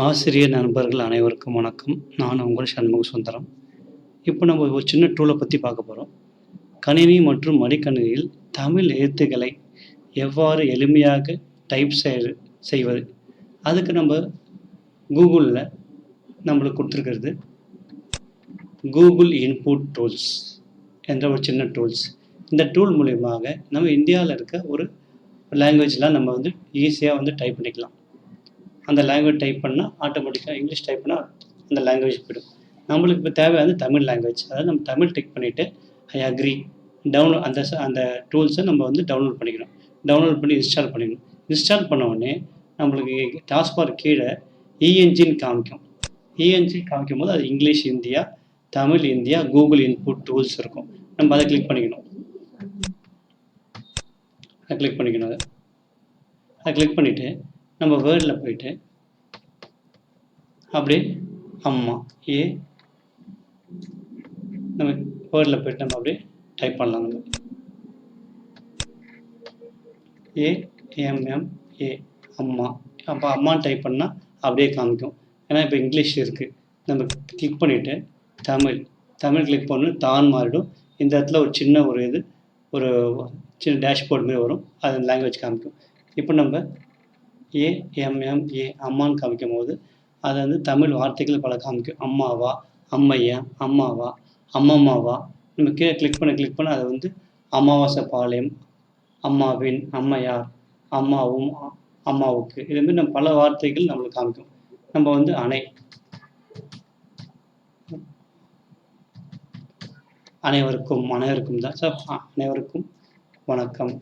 ஆசிரியர் நண்பர்கள் அனைவருக்கும் வணக்கம். நான் உங்கள் சண்முக சுந்தரம். இப்போ நம்ம ஒரு சின்ன டூலை பற்றி பார்க்க போகிறோம் கணினி மற்றும் மடிக்கணினியில் தமிழ் எழுத்துக்களை எவ்வாறு எளிமையாக டைப் செய் செய்வது? அதுக்கு நம்ம கூகுளில் நம்மளுக்கு கொடுத்துருக்கிறது கூகுள் இன்புட் டூல்ஸ் என்ற ஒரு சின்ன டூல்ஸ் இந்த டூல் மூலியமாக நம்ம இந்தியாவில் இருக்க ஒரு லாங்குவேஜ்லாம் நம்ம வந்து ஈஸியாக வந்து டைப் பண்ணிக்கலாம். அந்த லாங்குவேஜ் டைப் பண்ணால் ஆட்டோமேட்டிக்காக இங்கிலீஷ் டைப் பண்ணால் அந்த லாங்குவேஜ் போய்டும். நம்மளுக்கு இப்போ தேவை வந்து தமிழ் லாங்குவேஜ் அதாவது நம்ம தமிழ் டிக் பண்ணிவிட்டு ஐ அக்ரி டவுன்லோட் அந்த அந்த டூல்ஸை நம்ம வந்து டவுன்லோட் பண்ணிக்கணும். டவுன்லோட் பண்ணி இன்ஸ்டால் பண்ணிக்கணும். இன்ஸ்டால் பண்ண உடனே நம்மளுக்கு டாஸ்பார் கீழே இஎன்ஜின்னு காமிக்கும். இஎன்ஜி காமிக்கும் போது அது English India Tamil India Google input tools இருக்கும். நம்ம அதை கிளிக் பண்ணிக்கணும். அதை கிளிக் பண்ணிக்கணும் அதை. அதை கிளிக் பண்ணிவிட்டு நம்ம வேர்டில் போயிட்டு அப்படியே அம்மா ஏ நம்ம வேர்டில் போயிட்டு நம்ம அப்படியே டைப் பண்ணலாம் நம்ம. ஏ எம்எம் ஏ அம்மா. அப்போ அம்மான்னு டைப் பண்ணால் அப்படியே காமிக்கும். ஏன்னா இப்போ இங்கிலீஷ் இருக்குது நம்ம கிளிக் பண்ணிவிட்டு தமிழ் தமிழ் கிளிக் பண்ணணும் தான் மாறிடும். இந்த இடத்துல ஒரு சின்ன ஒரு இது ஒரு சின்ன டேஷ்போர்ட் மாதிரி வரும். அது லாங்குவேஜ் காமிக்கும். இப்போ நம்ம ஏஎம்எம்ஏ அம்மான்னு காமிக்கும் போது அது வந்து தமிழ் வார்த்தைகள் பல காமிக்கும். அம்மாவா அம்மையா அம்மாவா அம்மம்மாவா. நம்ம கீழே கிளிக் பண்ண கிளிக் பண்ண அது வந்து அமாவாசை பாளையம் அம்மாவின் அம்மையார் அம்மாவும் அம்மாவுக்கு. இதுமாரி மாதிரி நம்ம பல வார்த்தைகள் நம்மளுக்கு காமிக்கும். நம்ம வந்து அணை. அனைவருக்கும் அனைவருக்கும் தான். சார் அனைவருக்கும் வணக்கம்.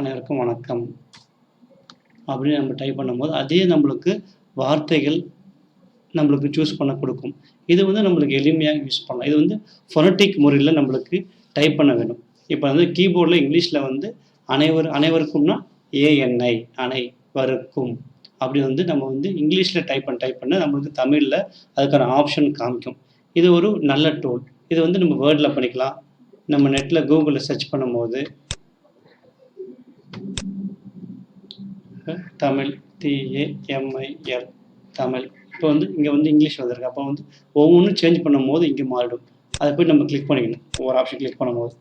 அனைவருக்கும் வணக்கம். அப்படின்னு நம்ம டைப் பண்ணும்போது அதே நம்மளுக்கு வார்த்தைகள் நம்மளுக்கு சூஸ் பண்ண கொடுக்கும். இது வந்து நம்மளுக்கு எளிமையாக யூஸ் பண்ணலாம். இது வந்து ஃபொனட்டிக் முறையில் நம்மளுக்கு டைப் பண்ண வேணும். இப்போ வந்து கீபோர்டில் இங்கிலீஷில் வந்து அனைவர் அனைவருக்கும்னா ஏஎன்ஐ அனைவருக்கும். அப்படி வந்து நம்ம வந்து இங்கிலீஷில் டைப் பண்ண டைப் பண்ண நம்மளுக்கு தமிழில் அதுக்கான ஆப்ஷன் காமிக்கும். இது ஒரு நல்ல டூல் இது வந்து நம்ம வேர்டில் பண்ணிக்கலாம். நம்ம நெட்டில் கூகுளில் சர்ச் பண்ணும்போது தமிழ் டிஏஎம்ஐஎல் தமிழ். இப்போ வந்து இங்கே வந்து இங்கிலீஷ் வந்திருக்கு. அப்போ வந்து ஒவ்வொன்றும் சேஞ்ச் பண்ணும்போது இங்கே மாறிடும். அதை போய் நம்ம கிளிக் பண்ணிக்கணும். ஒவ்வொரு ஆப்ஷன் கிளிக் பண்ணும்போது.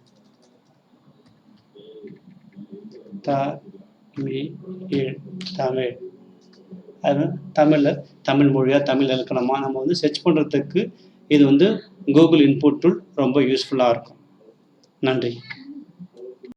தமிழ் தமிழ். அது தமிழில் தமிழ் மொழியா தமிழ் இலக்கணமாக நம்ம வந்து சர்ச் பண்ணுறதுக்கு இது வந்து கூகுள் இன்புட் டூல் ரொம்ப யூஸ்ஃபுல்லாக இருக்கும். நன்றி.